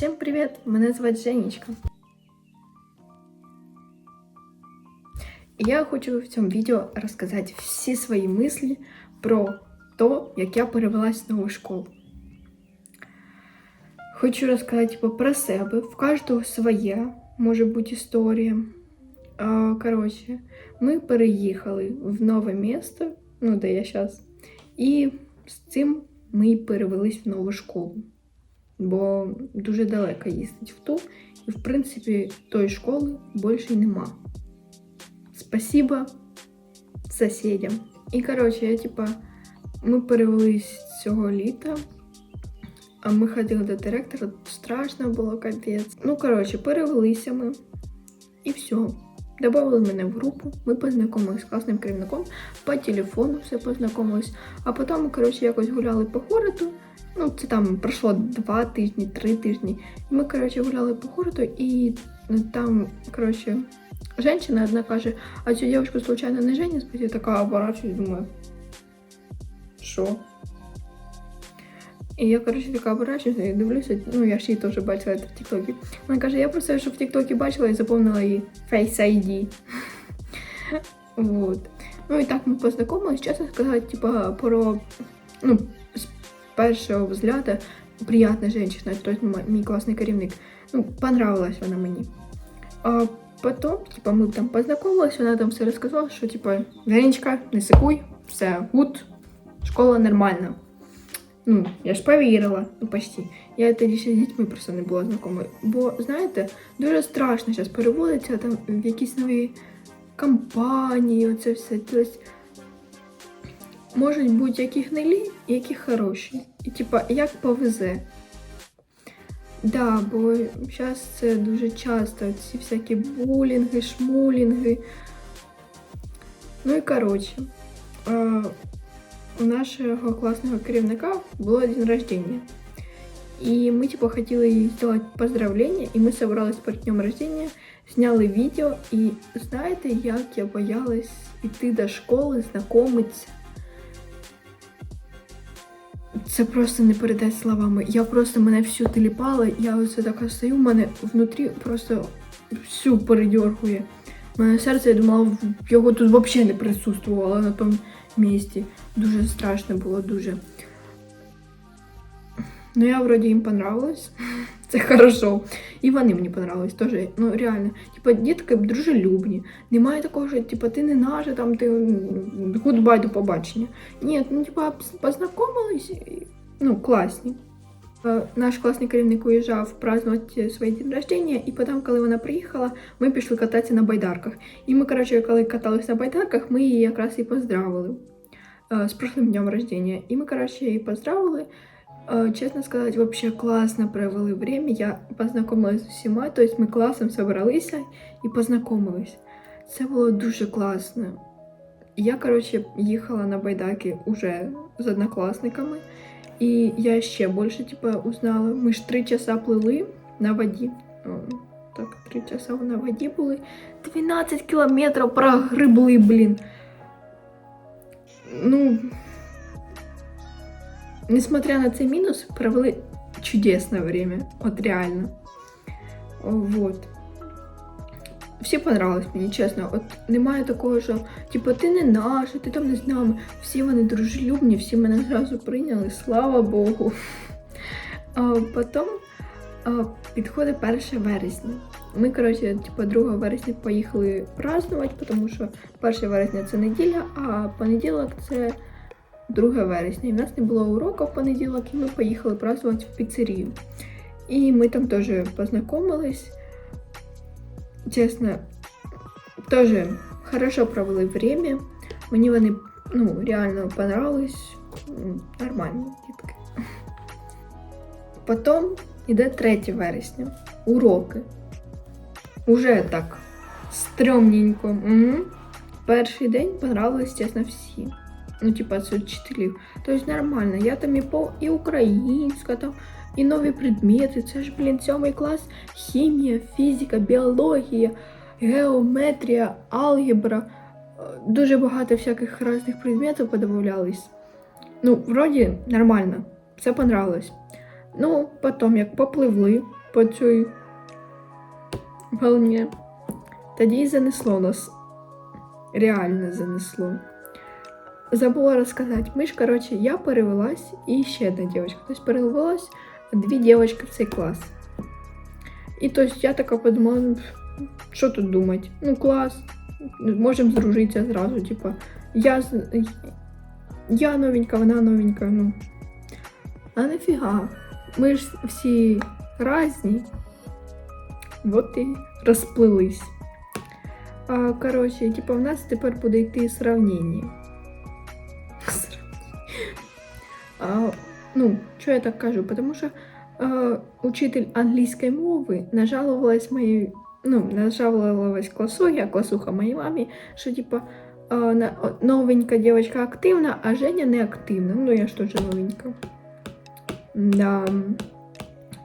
Всем привет! Мене звати Женечка. Я хочу в цьому відео розказати всі свої мислі про то, як я перевелась в нову школу. Хочу розказати типу, про себе. В кожного своя може бути історія. Коротше, ми переїхали в нове місто, ну де я зараз, і з цим ми перевелись в нову школу. Бо дуже далеко їздить в ту, і в принципі тої школи більше нема. Спасибо сусідям. І коротше, я типа, ми перевелись цього літа. А ми ходили до директора, страшно було капець. Ну, коротше, перевелися ми. І все. Добавили мене в групу, ми познайомилися з класним керівником, по телефону все познайомились. А потім, коротше, якось гуляли по городу. Ну, це там пройшло два тижні, три тижні. І ми, коротше, гуляли по городу, і ну, там, коротше, женщина одна каже, а цю дівчинку случайно не Женя? Я така оборачуюсь, думаю, що? І я, коротше, така оборачуюся і дивлюся, ну я ж її теж бачила це в Тіктокі. Вона каже, я просто що в Тіктокі бачила і заповнила її Face ID. вот. Ну і так ми познайомились, чесно сказати, типа про, ну, першого взгляду приятна женщина, м- мій класний керівник. Ну, понравилась вона мені. А потім, типа, ми там познайомились, вона там все розказала, що типа, Веренечка, не сикуй, все гуд, школа нормальна. Ну, я ж повірила, ну почти. Я тоді ще з дітьми просто не була знайома. Бо, знаєте, дуже страшно зараз переводиться там в якісь нові компанії, оце все. Тобто, можуть бути які гнилі, які хороші. І типа, як повезе. Да, бо зараз це дуже часто ці всякі булінги, шмулінги. Ну і коротше, у нашого класного керівника було день рождения. І ми типу, хотіли їй зробити поздравлення, і ми собрались перед днем рождения, зняли відео, і знаєте, як я боялась іти до школи, знайомитися. Це просто не передати словами. Я просто мене всю теліпала, я оце така стою, мене внутрі просто всю передергує. Мене серце, я думала, в- його тут взагалі не присутствувало на тому місці. Дуже страшно було, дуже. Ну, я вроді їм понравилась. Це хорошо. І вони мені понравились теж. Ну, реально. Типа, дітки дружелюбні. Немає такого, що типа, ти не наша, там ти гудбай до побачення. Ні, ну типа познайомились, ну, класні. Е, Наш класний керівник уїжджав празднувати своє день рождення, і потім, коли вона приїхала, ми пішли кататися на байдарках. І ми, коротше, коли каталися на байдарках, ми її якраз і поздравили е, з прошлим днем рождения. І ми, коротше, її поздравили. Е, Чесно сказати, вообще класно провели время. Я познайомилась з усіма, тобто ми класом собралися і познайомились. Це було дуже класно. Я, коротше, їхала на байдаки уже з однокласниками, і я ще більше типа, узнала. Ми ж три часа плили на воді. О, так, три часа на воді були. 12 кілометрів прогребли, блін. Ну, Несмотря на цей мінус, провели чудесне время. От реально. Вот. Всі понравилось мені, чесно. От немає такого, що типу, ти не наша, ти там не з нами. Всі вони дружелюбні, всі мене зразу прийняли, слава Богу. А потім а, підходить 1 вересня. Ми, коротше, типу, 2 вересня поїхали празднувати, тому що 1 вересня це неділя, а понеділок це 2 вересня. І в нас не було уроку в понеділок, і ми поїхали празднувати в піцерію. І ми там теж познайомились. Чесно, теж хорошо провели время. Мені вони ну, реально понравились. Нормальні дітки. Потім іде 3 вересня. Уроки. Уже так стрьомненько. Угу. Перший день понравились, чесно, всі. Ну, типа, з вчителів. Тобто нормально. Я там і по і українська, там, і нові предмети. Це ж, блін, сьомий клас, хімія, фізика, біологія, геометрія, алгебра. Дуже багато всяких різних предметів подобавлялись. Ну, вроді нормально, все понравилось. Ну, потім, як попливли, по цій волні. Тоді й занесло нас. Реально занесло. Забула розказати. Ми ж, коротше, я перевелась і ще одна дівчинка. Тобто перевелась дві дівчинки в цей клас. І тобто я така подумала, що тут думати? Ну, клас, можемо здружитися зразу, типа, я, я новенька, вона новенька, ну. А нафіга? Ми ж всі разні. Вот і розплились. А, коротше, типа, в нас тепер буде йти сравнення. А, ну, що я так кажу? Потому що е, учитель англійської мови нажалувалась моїй, ну, нажалувалась класу, класуха моїй мамі, що типа е, новенька дівчинка активна, а Женя не активна. Ну, я ж теж новенька. Да.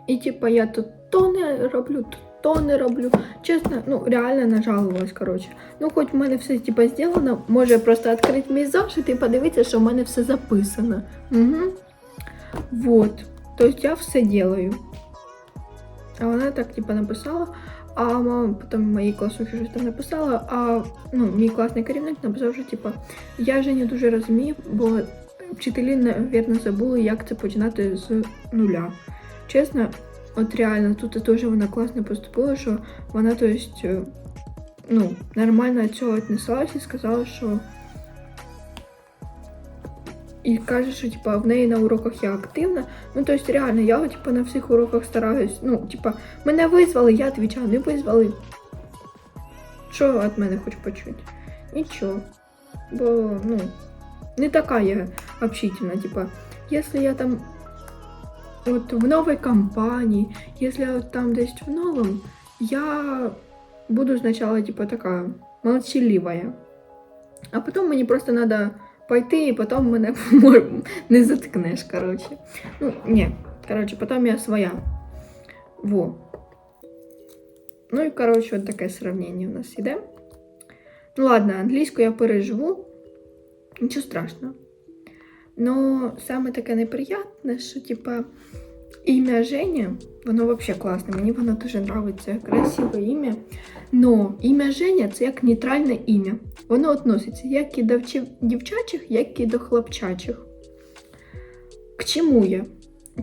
І типа я тут то не роблю, то, то не роблю. Чесно, ну реально нажалувалась, коротше. Ну, хоч в мене все типа зроблено, може просто відкрити мій зошит і подивитися, що в мене все записано. Угу. Вот. Тобто я все делаю. А вона так типа написала, а мама потім моїй класухі щось там написала, а ну, мій класний керівник написав, що типа я вже не дуже розумію, бо вчителі, навірно, забули, як це починати з нуля. Чесно, от реально, тут теж вона класно поступила, що вона, то есть, е, ну, нормально до цього віднеслась і сказала, що. І каже, що типа в неї на уроках я активна. Ну, то есть, реально, я типа на всіх уроках стараюсь. Ну, типа, мене визвали, я відповідаю, не визвали. Що від мене хоч почути? Нічого. Бо, ну, не така я общительна. Типа, якщо я там от в новій компанії, якщо я от там десь в новому, я буду спочатку, типа, така молчаливая. А потім мені просто треба пойти, і потім мене не заткнеш, коротше. Ну, ні, коротше, потім я своя. Во. Ну і, коротше, от таке сравнення у нас іде. Ну ладно, англійську я переживу. Нічого страшного. Но саме таке неприятне, що, типа, ім'я Женя, воно взагалі класне, мені воно дуже подобається, красиве ім'я. Но ім'я Женя це як нейтральне ім'я. Воно относиться як і до вчи- дівчачих, як і до хлопчачих. К чему я?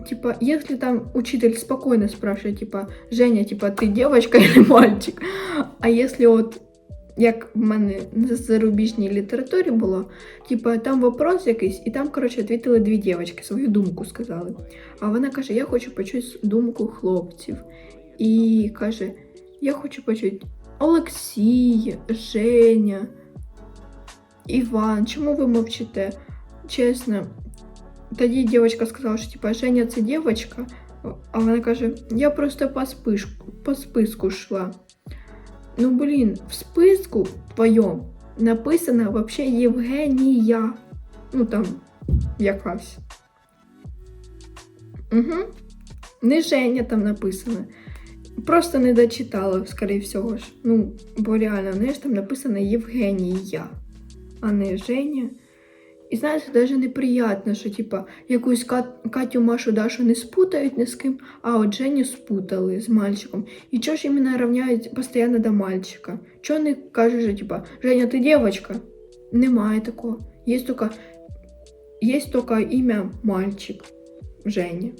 Типа, если там учитель спокойно спрашивает, типа, Женя, типа, ты девочка или мальчик? А если от, як в мене на зарубіжній літературі було, типа, там вопрос якийсь, і там, коротше, відповіли дві дівчатки, свою думку сказали. А вона каже, я хочу почути думку хлопців. І каже, я хочу почути Олексій, Женя, Іван, чому ви мовчите? Чесно, тоді дівчинка сказала, що типа Женя це дівчинка, а вона каже, я просто по списку, по списку йшла. Ну блін, в списку твоєму написано вообще Євгенія. Ну там якась. Угу. Не Женя там написано. Просто не дочитала, скоріше всього ж. Ну, бо реально, не ж там написано Євгенія, а не Женя. І знаєш, навіть неприємно, що типа якусь Кат- Катю, Машу, Дашу не спутають ні з ким, а от Женю спутали з мальчиком. І чого ж іменно рівняють постійно до мальчика? Чого не кажуть, що типа Женя, ти дівчинка? Немає такого. Є тільки, є тільки ім'я мальчик Женя.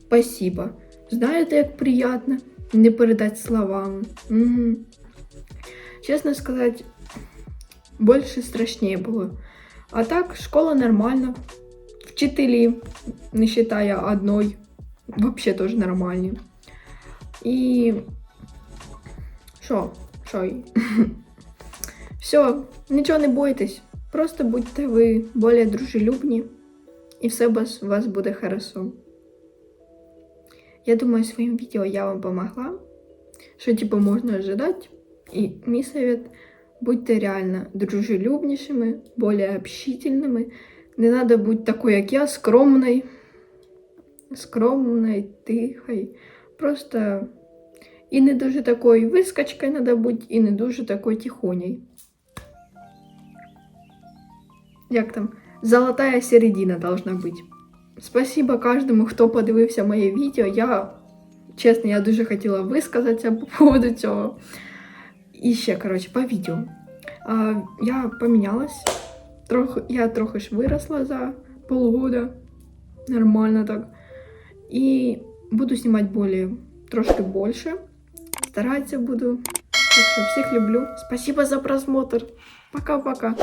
Спасибо. Знаєте, як приємно не передати словами. Угу. Чесно сказати, більше страшніше було. А так, школа нормальна. Вчителі, не вважає одной, взагалі теж нормальні. І. Що? Що? Все, нічого не бойтесь. Просто будьте ви більш дружелюбні, і все у вас, буде хорошо. Я думаю, своим видео я вам помогла, что типа можно ожидать. И мой совет будьте реально дружелюбнейшими, более общительными. Не надо бути такой, як я, скромной, скромной, тихой. Просто і не дуже такою вискочкою надо бути, і не дуже такою тихоней. Як там? Золотая середина должна бути. Спасибо каждому, хто подивився моє відео. Я чесно, я дуже хотіла висказатися по поводу цього. І ще, коротше, по відео. А, я помінялась. Трохи, я трохи ж виросла за полгода. Нормально так. І буду знімати более, трошки більше. Старатися буду. Так що всіх люблю. Спасибо за просмотр. Пока-пока.